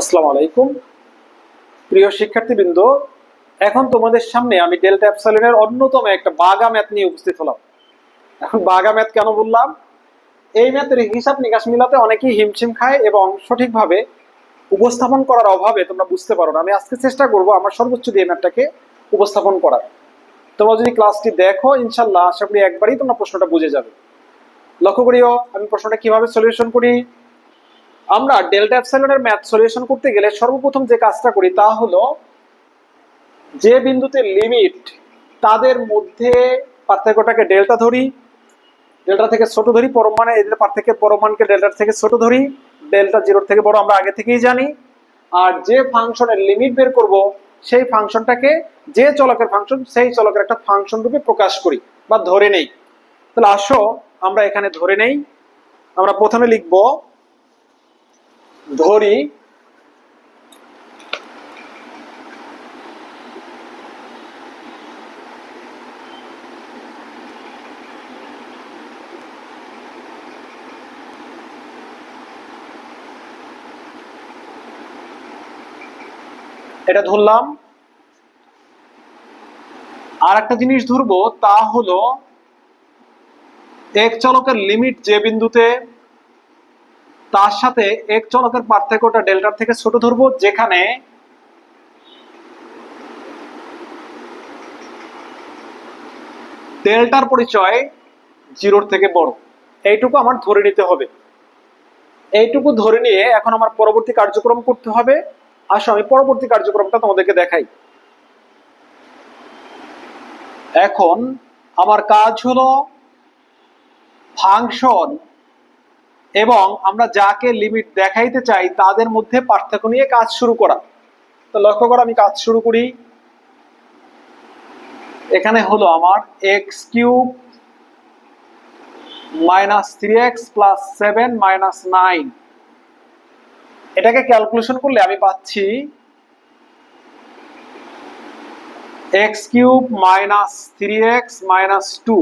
আসসালামু আলাইকুম। প্রিয় শিক্ষার্থীবৃন্দ, এখন তোমাদের সামনে আমি ডেল্টা অ্যাপসাইলনের অন্যতম একটা বাগা ম্যাথ নিয়ে উপস্থিত হলাম। এখন বাগা ম্যাথ কেন বললাম? এই ম্যাথের হিসাব নিকাশ মিলাতে অনেকেই হিমশিম খায় এবং সঠিকভাবে উপস্থাপন করার অভাবে তোমরা বুঝতে পারো না। আমি আজকে চেষ্টা করব আমার সর্বোচ্চ দিয়ে ম্যাথটাকে উপস্থাপন করার। তোমরা যদি ক্লাসটি দেখো, ইনশাল্লাহ আশা করি একবারই তোমরা প্রশ্নটা বুঝে যাবে। লক্ষ্য করিও, আমি প্রশ্নটা কীভাবে সলিউশন করি? আমরা ডেল্টা অ্যাপসাইলনের ম্যাথ সলিউশন করতে গেলে সর্বপ্রথম যে কাজটা করি তা হলো যে বিন্দুতে লিমিট তাদের মধ্যে পার্থক্যটাকে ডেল্টা ধরি, ডেল্টা থেকে ছোট ধরি পরমাণে এদের পার্থক্যের পরমাণকে ডেল্টার থেকে ছোট ধরি, ডেল্টা জিরোর থেকে বড় আমরা আগে থেকেই জানি। আর যে ফাংশনের লিমিট বের করব, সেই ফাংশনটাকে যে চলকের ফাংশন সেই চলকের একটা ফাংশন রূপে প্রকাশ করি বা ধরে নেই। তাহলে আসো, আমরা এখানে ধরে নেই। আমরা প্রথমে লিখব ধরি। এটা ধরলাম। আর একটা জিনিস ধরবো তা হলো এক চলকের লিমিট যে বিন্দুতে তার সাথে এক চলকের পার্থক্যটা ডেল্টার থেকে ছোট ধরবো, যেখানে ডেল্টার পরিচয় জিরোর থেকে বড়। এইটুকু আমার ধরে নিতে হবে। এইটুকু ধরে নিয়ে এখন আমার পরবর্তী কার্যক্রম করতে হবে। আসো, আমি পরবর্তী কার্যক্রমটা তোমাদেরকে দেখাই। এখন আমার কাজ হলো ফাংশন এবং আমরা যাকে লিমিট দেখাইতে চাই, তাদের মধ্যে পার্থক্য নিয়ে কাজ শুরু করা। তো লক্ষ্য করো, আমি কাজ শুরু করি। এখানে হলো আমার x cube minus three x plus seven minus nine এটাকে ক্যালকুলেশন করলে আমি পাচ্ছি x cube minus three x minus two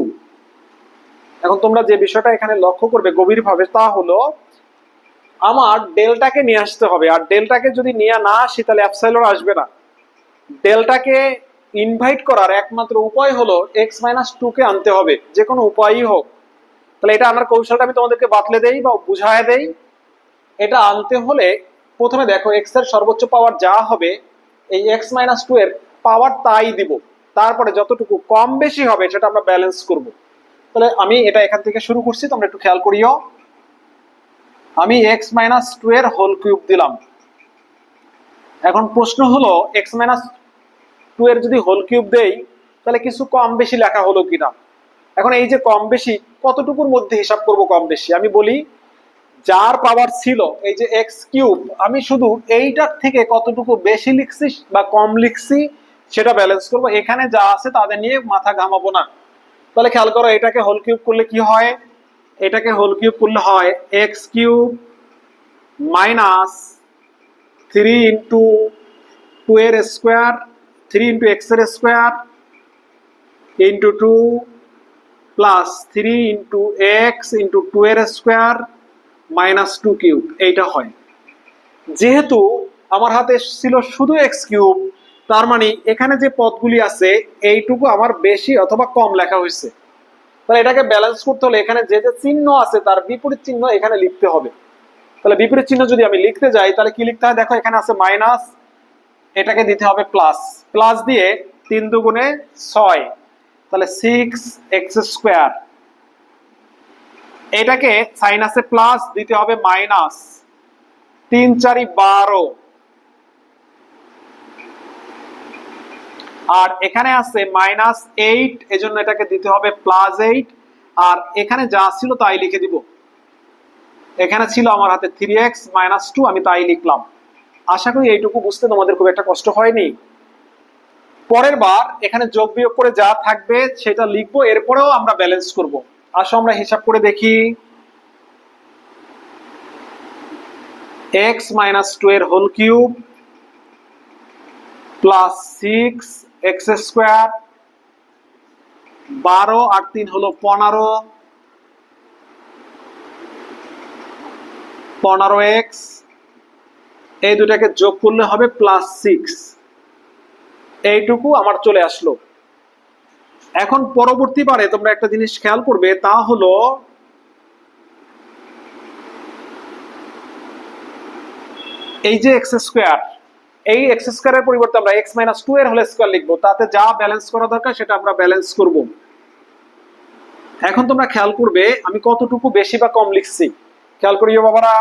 এখন তোমরা যে বিষয়টা এখানে লক্ষ্য করবে গভীরভাবে, তা হলো আমার ডেলটাকে নিয়ে আসতে হবে। আর ডেলটাকে যদি নিয়ে না আসি, তাহলে অ্যাপসাইলন আসবে না। ডেলটাকে ইনভাইট করার একমাত্র উপায় হলো এক্স মাইনাস টু কে আনতে হবে, যে কোনো উপায়ই হোক। তাহলে এটা আনার কৌশলটা, আমি তোমাদেরকে বাতলে দেই বা বুঝায় দেই। এটা আনতে হলে প্রথমে দেখো এক্সের সর্বোচ্চ পাওয়ার যা হবে, এই এক্স মাইনাস টু এর পাওয়ার তাই দিব। তারপরে যতটুকু কম বেশি হবে, সেটা আমরা ব্যালেন্স করব। তাহলে আমি এটা এখান থেকে শুরু করছি, তোমরা একটু খেয়াল করিও। আমি এক্স মাইনাস টু এর হোল কিউব দিলাম। এখন প্রশ্ন হলো এক্স মাইনাস টু এর যদি হোল কিউব দেই, তাহলে কিছু কম বেশি লেখা হলো কিনা? এখন এই যে কম বেশি, কতটুকুর মধ্যে হিসাব করব কম বেশি? আমি বলি, যার পাওয়ার ছিল, এই যে এক্স কিউব আমি শুধু এইটার থেকে কতটুকু বেশি লিখছি বা কম লিখছি, সেটা ব্যালেন্স করব। এখানে যা আছে তাদের নিয়ে মাথা ঘামাবো না। তাহলে খেয়াল করো, এটাকে হোল কিউব করলে কি হয়? এটাকে হোল কিউব করলে হয় x cube minus three into two এর স্কোয়ার থ্রি ইন্টু এক্সের square into two plus three into x into two এর স্কোয়ার মাইনাস টু কিউব এইটা হয়। যেহেতু আমার হাতে ছিল শুধু এক্স কিউব তার মানে এখানে যে পদগুলি আছে, এইটুকু আমার বেশি অথবা কম লেখা হয়েছে। তাহলে এটাকে ব্যালেন্স করতে হলে এখানে যে যে চিহ্ন আছে, তার বিপরীত চিহ্ন এখানে লিখতে হবে। তাহলে বিপরীত চিহ্ন যদি আমি লিখতে যাই, তাহলে কি লিখতে হয়? দেখো, এখানে আছে মাইনাস এটাকে দিতে হবে প্লাস প্লাস দিয়ে তিন দুগুণে ছয়, তাহলে সিক্স এক্স স্কোয়ার এটাকে সাইন আছে প্লাস দিতে হবে মাইনাস তিন চারি বারো আর এখানে আছে মাইনাস এইট এজন্য এটাকে দিতে হবে প্লাস এইট আর এখানে যা ছিল তাই লিখে দিব। এখানে ছিল আমার হাতে থ্রি এক্স মাইনাস টু আমি তাই লিখলাম। আশা করি এইটুকু বুঝতে তোমাদের খুব একটা কষ্ট হয়নি। পরের বার এখানে যোগ বিয়োগ করে যা থাকবে সেটা লিখব, এরপরেও আমরা ব্যালেন্স করব। আসো আমরা হিসাব করে দেখি। এক্স মাইনাস টু এর whole cube plus six x square, বারো আর তিন হলো পনেরো। পনেরো এক্স, এই দুটাকে যোগ করলে হবে প্লাস সিক্স। এইটুকু আমার চলে আসলো। এখন পরবর্তী বারে তোমরা একটা জিনিস খেয়াল করবে, তা হলো এই যে এক্স স্কোয়ার এই এক্স স্কোয়ারের পরিবর্তে আমরা এক্স মাইনাস টু এর হোল স্কোয়ার লিখব। তাতে যা ব্যালেন্স করা দরকার সেটা আমরা ব্যালেন্স করব। এখন তোমরা খেয়াল করবে, আমি কতটুকু বেশি বা কম লিখছি। খেয়াল করিও বাবারা।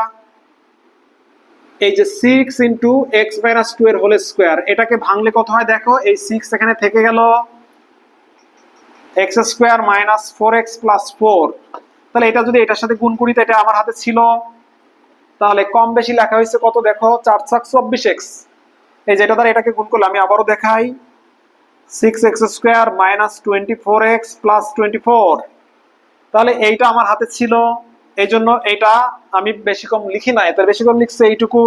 এই যে six into x minus two এর হোল স্কোয়ার এটাকে ভাঙলে কত হয় দেখো? এই সিক্স এখানে থেকে গেল। X square minus four x plus four তাহলে এটা যদি এটার সাথে গুণ করি তো এটা আমার হাতে ছিল। তাহলে কম বেশি লেখা হয়েছে কত দেখো? চার চাক চব্বিশ এক্স এই যেটা দ্বারা এটাকে গুণ করলে আমি আবারও দেখাই। Six x square minus twenty four x plus twenty four তাহলে এইটা আমার হাতে ছিল। এই জন্য এটা আমি বেশি কম লিখি না এতে বেশি কম লিখছি এইটুকু।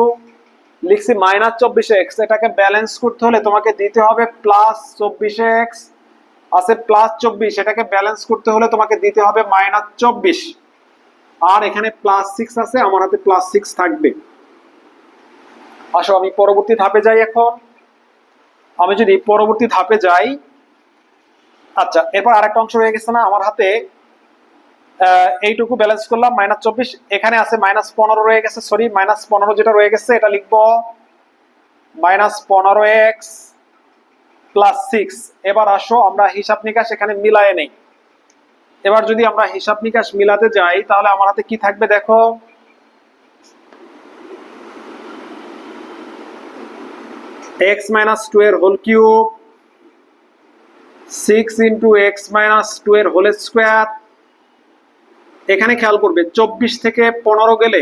লিখছি মাইনাস চব্বিশ এক্স এটাকে ব্যালেন্স করতে হলে তোমাকে দিতে হবে প্লাস চব্বিশ এক্স আছে প্লাস চব্বিশ। এটাকে ব্যালেন্স করতে হলে তোমাকে দিতে হবে মাইনাস চব্বিশ। আর এখানে প্লাস সিক্স আছে, আমার হাতে প্লাস সিক্স থাকবে। আসো, আমি পরবর্তী ধাপে যাই এখন। আমি যদি পরবর্তী ধাপে যাই আচ্ছা এরপর আরেকটা অংশ রয়ে গেছে না, আমার হাতে এইটুকু ব্যালেন্স করলাম মাইনাস চব্বিশ, এখানে আছে মাইনাস পনেরো রয়ে গেছে সরি মাইনাস পনেরো যেটা রয়ে গেছে, এটা লিখব মাইনাস পনেরো এক্স প্লাস সিক্স এবার আসো, আমরা হিসাব নিকাশ এখানে মিলায় নেই। এবার যদি আমরা হিসাব নিকাশ মিলাতে যাই, তাহলে আমার হাতে কি থাকবে দেখো? এক্স মাইনাস টু এর whole cube six into x minus two এর হোল স্কোয়ার এখানে খেয়াল করবে, চব্বিশ থেকে পনেরো গেলে,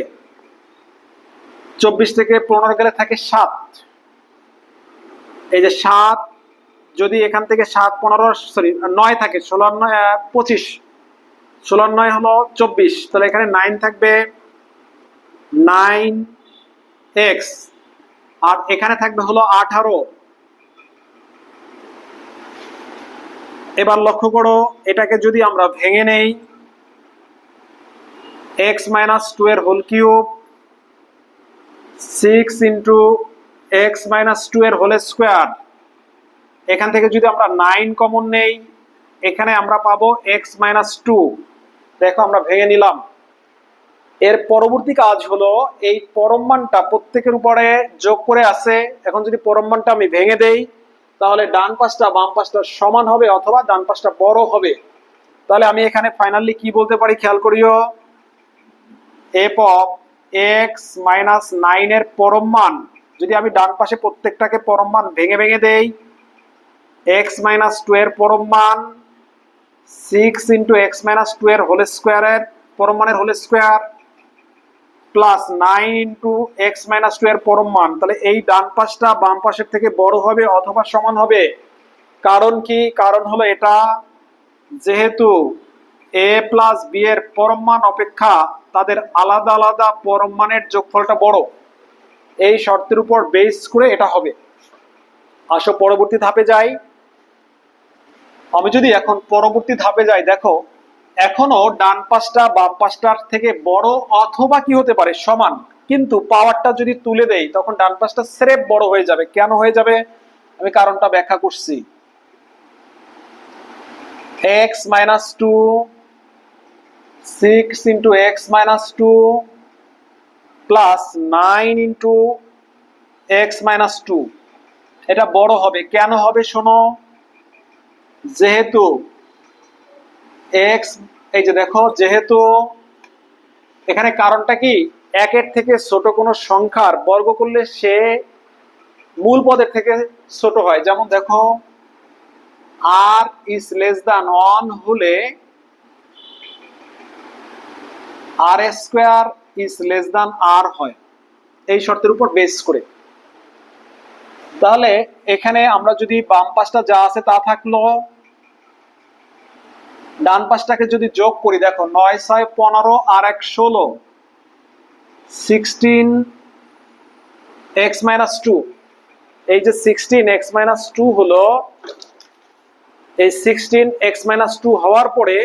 চব্বিশ থেকে পনেরো গেলে থাকে সাত। এই যে সাত, যদি এখান থেকে সাত, পনেরো সরি নয় থাকে, ষোলো, নয় পঁচিশ, ষোলো, নয় হলো চব্বিশ, তাহলে এখানে নাইন থাকবে নাইন এক্স আর এখানে থাকবে হলো আঠারো। এবার লক্ষ্য করো, এটাকে যদি আমরা ভেঙে নেই এক্স মাইনাস টু এর whole cube six into x minus two এর হোল স্কোয়ার এখান থেকে যদি আমরা নাইন কমন নেই, এখানে আমরা পাবো এক্স মাইনাস টু দেখো আমরা ভেঙে নিলাম। এর পরবর্তী কাজ হলো এই পরম মানটা প্রত্যেকের উপরে যোগ করে আছে। এখন যদি পরম মানটা আমি ভেঙে দেই, তাহলে ডান পাশটা বাম পাশটা সমান হবে অথবা ডান পাশটা বড় হবে। তাহলে আমি এখানে ফাইনালি কি বলতে পারি খেয়াল করিও? এফ অফ এক্স মাইনাস নাইনের পরম মান। যদি আমি ডান পাশে প্রত্যেকটাকে পরম মান ভেঙে ভেঙে দেই এক্স মাইনাস টু এর পরম মান six into x minus two এর হোল স্কোয়ারের পরম মানের whole square plus nine into x minus two এর পরম মান। তাহলে এই ডান পাশটা বাম পাশের থেকে বড় হবে অথবা সমান হবে? কারণ কি? কারণ হলো এটা যেহেতু এ প্লাস বি এর পরম মান অপেক্ষা তাদের আলাদা আলাদা পরম মানের যোগফলটা বড়। এই শর্তের উপর বেস করে এটা হবে। আসো পরবর্তী ধাপে যাই। আমি যদি এখন পরবর্তী ধাপে যাই, দেখো এখনও ডান পাশটা বাম পাশটার থেকে বড় অথবা কি হতে পারে সমান। কিন্তু পাওয়ারটা যদি তুলে দেই, তখন ডান পাশটা স্রেফ বড় হয়ে যাবে। কেন হয়ে যাবে? আমি কারণটা ব্যাখ্যা করছি। X minus two six into x minus two plus nine into x minus two এটা বড় হবে। কেন হবে শোনো? যেহেতু এক্স এই যে দেখো, যেহেতু এখানে কারণটা কি? একের থেকে ছোট কোনো সংখ্যার বর্গ করলে সে মূল পদের থেকে ছোট হয়। যেমন দেখো r is less than one হলে r square is less than r হয়। এই শর্তের উপর বেস করে। তাহলে এখানে আমরা যদি বাম পাশটা যা আছে তা থাকল ডান পাশটাকে যদি যোগ করি, দেখো নয়, ছয়, পনেরো আর এক, ষোলো। সিক্সটিন এক্স মাইনাস টু এই যে সিক্সটিন এক্স মাইনাস টু হলো, এই সিক্সটিন এক্স মাইনাস টু হওয়ার পরে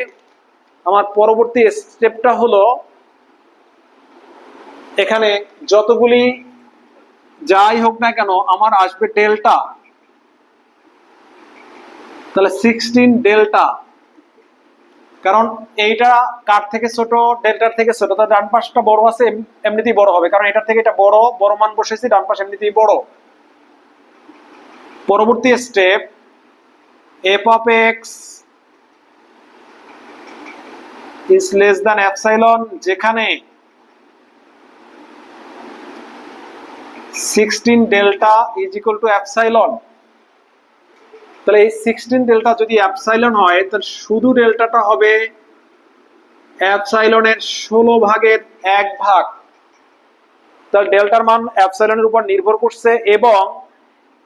আমার পরবর্তী স্টেপটা হলো, এখানে যতগুলি যাই হোক না কেন আমার আসবে ডেল্টা তাহলে সিক্সটিন ডেল্টা কারণ এইটা কার থেকে ছোট, ডেল্টার থেকে ছোট তো ডান পাশটা বড় আছে এমনিতেই বড় হবে। কারণ এটার থেকে এটা বড় বড় মান বসেছি, ডান পাশ এমনিতেই বড়। পরবর্তী step f of x is less than epsilon যেখানে sixteen delta is equal to epsilon তাহলে এই সিক্সটিন ডেল্টা যদি অ্যাপসাইলন হয়, তাহলে শুধু ডেল্টাটা হবে অ্যাপসাইলনের ষোলো ভাগের এক ভাগ। তাহলে ডেল্টার মান অ্যাপসাইলনের উপর নির্ভর করছে এবং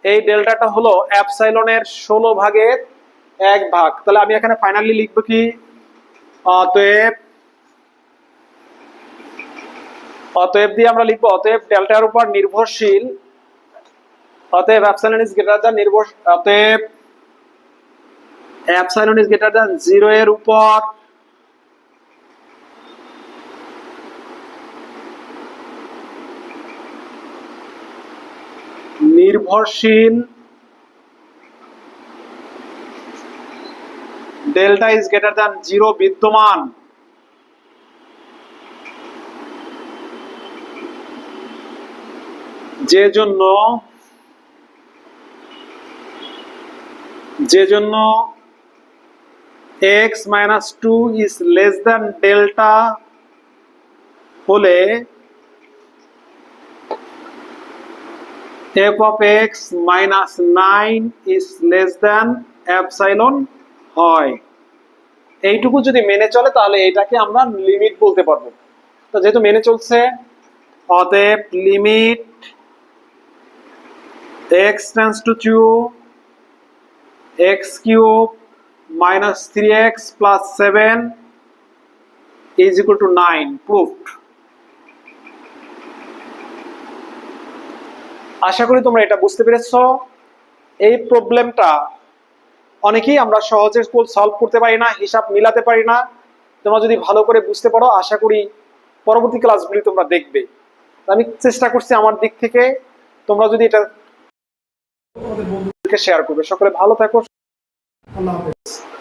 এই ডেল্টাটা হলো অ্যাপসাইলনের ষোলো ভাগের এক ভাগ। তাহলে আমি এখানে ফাইনালি লিখব কি? অতএব অতএব দিয়ে আমরা লিখব, অতএব ডেল্টার উপর নির্ভরশীল, অতএব অ্যাপসাইলন ইজ গ্রেটার দ্যান নির্ভর, অতএব epsilon is greater than zero এর উপর নির্ভরশীল delta is greater than zero বিদ্যমান যে জন্য যে জন্য x minus two is less than delta হলে f of x minus nine is less than epsilon হয়। এইটুকু যদি মেনে চলে, তাহলে এটাকে আমরা লিমিট বলতে পারব। তো যেহেতু মেনে চলছে, অতএব limit x tends to 2 x cube minus 3x plus 7 is equal to 9 proved. আশা করি তোমরা এটা বুঝতে পেরেছ। এই প্রবলেমটা অনেকেই আমরা সহজে সলভ করতে পারি না, হিসাব মিলাতে পারি না। তোমরা যদি ভালো করে বুঝতে পারো, আশা করি পরবর্তী ক্লাসগুলি তোমরা দেখবে। আমি চেষ্টা করছি আমার দিক থেকে তোমরা যদি এটা শেয়ার করবে। সকলে ভালো থাকো I love it.